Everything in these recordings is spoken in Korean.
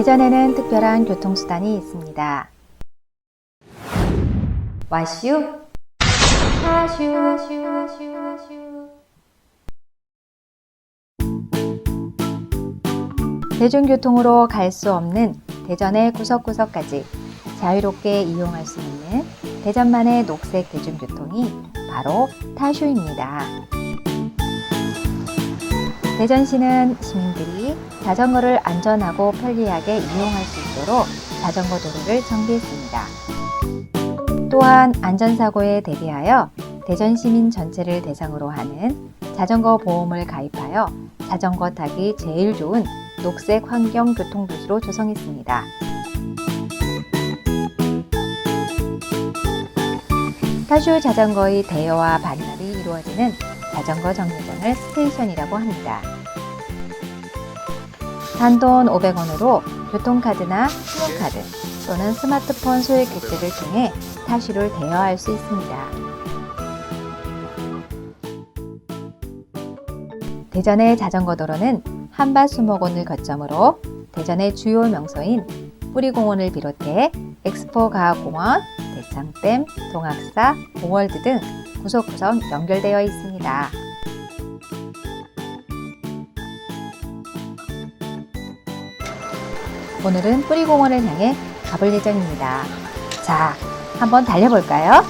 대전에는 특별한 교통수단이 있습니다. 와슈, 하슈. 대중교통으로 갈 수 없는 대전의 구석구석까지 자유롭게 이용할 수 있는 대전만의 녹색 대중교통이 바로 타쇼입니다. 대전시는 시민들이 자전거를 안전하고 편리하게 이용할 수 있도록 자전거 도로를 정비했습니다. 또한 안전사고에 대비하여 대전 시민 전체를 대상으로 하는 자전거 보험을 가입하여 자전거 타기 제일 좋은 녹색 환경 교통 도시로 조성했습니다. 타쇼 자전거의 대여와 반납이 이루어지는 자전거 정류장을 스테이션이라고 합니다. 단돈 500원으로 교통카드나 신용카드 또는 스마트폰 소액 결제를 통해 타슈를 대여할 수 있습니다. 대전의 자전거 도로는 한밭수목원을 거점으로 대전의 주요 명소인 뿌리공원을 비롯해 엑스포 가학공원, 대창댐, 동학사, 공월드 등 구석구석 연결되어 있습니다. 오늘은 뿌리공원을 향해 가볼 예정입니다. 자, 한번 달려볼까요?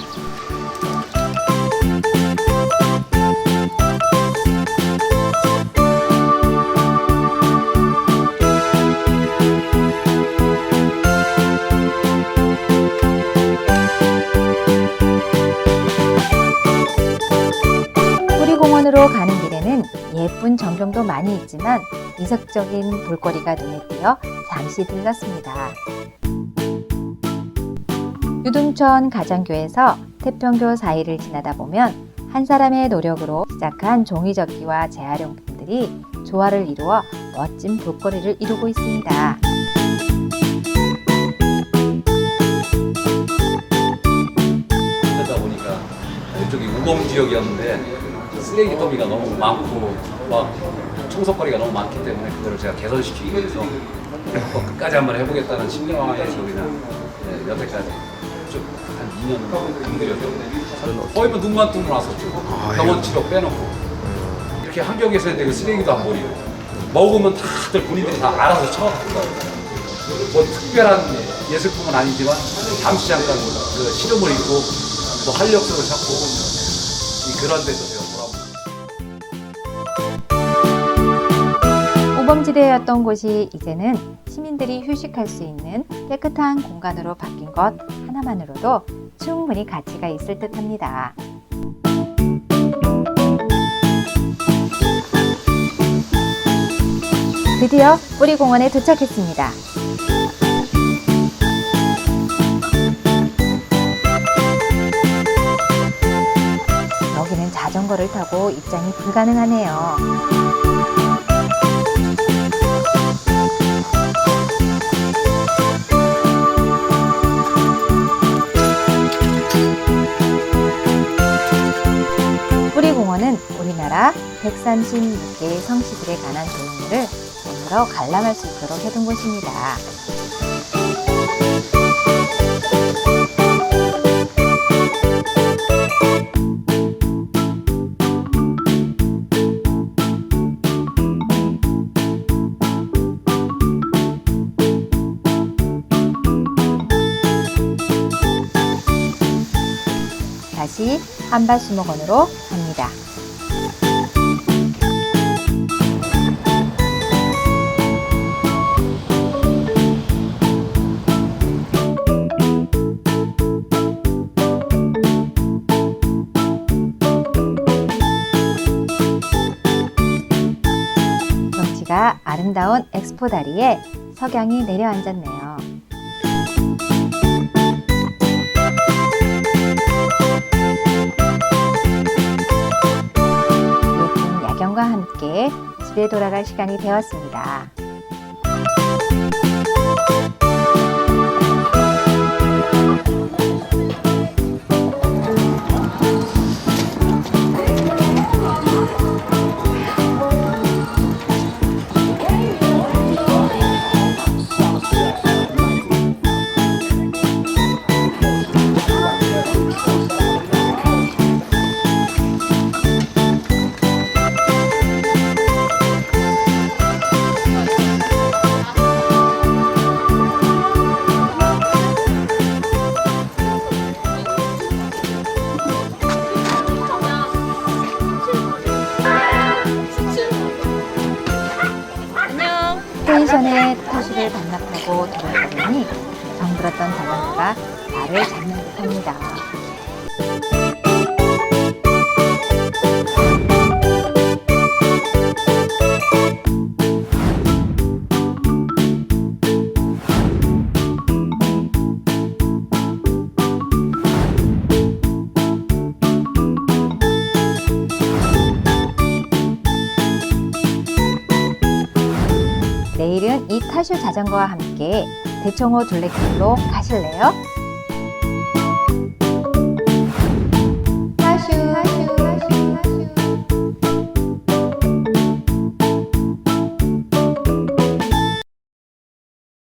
뿌리공원으로 가는 길 에는 예쁜 전경도 많이 있지만 이색적인 볼거리가 눈에 띄어 잠시 들렀습니다. 유등천 가정교에서 태평교 사이를 지나다 보면 한 사람의 노력으로 시작한 종이접기와 재활용품들이 조화를 이루어 멋진 볼거리를 이루고 있습니다. 하다 보니까 이쪽이 우범 지역이었는데 쓰레기 더미가 너무 많고 막 청소거리가 너무 많기 때문에 그거를 제가 개선시키기 위해서 또 끝까지 한번 해보겠다는 신경화에서 그냥 네, 여태까지 쭉한 2년 감들여서 거의 뭐 눈만 뜨고 나섰죠. 병원 치료 빼놓고. 이렇게 한경에서 했는데 그 쓰레기도 안 버리고 먹으면 다들 본인들이 다 알아서 가요. 뭐 특별한 예술품은 아니지만 잠시 잠깐 그 시름을 입고 뭐 활력소를 찾고 이 그런 데서 우범지대였던 곳이 이제는 시민들이 휴식할 수 있는 깨끗한 공간으로 바뀐 것 하나만으로도 충분히 가치가 있을 듯 합니다. 드디어 뿌리공원에 도착했습니다. 자전거를 타고 입장이 불가능하네요. 뿌리공원은 우리나라 136개의 성씨들에 관한 조형물을 여러 관람할 수 있도록 해둔 곳입니다. 다시 한밭수목원으로 갑니다. 경치가 아름다운 엑스포 다리에 석양이 내려앉았네요. 야경과 함께 집에 돌아갈 시간이 되었습니다. 힘에 타수를 반납하고 돌아가려니 정들었던 자전거가 나를 잡는 듯합니다. 내일은 이 타슈 자전거와 함께 대청호 둘레길로 가실래요?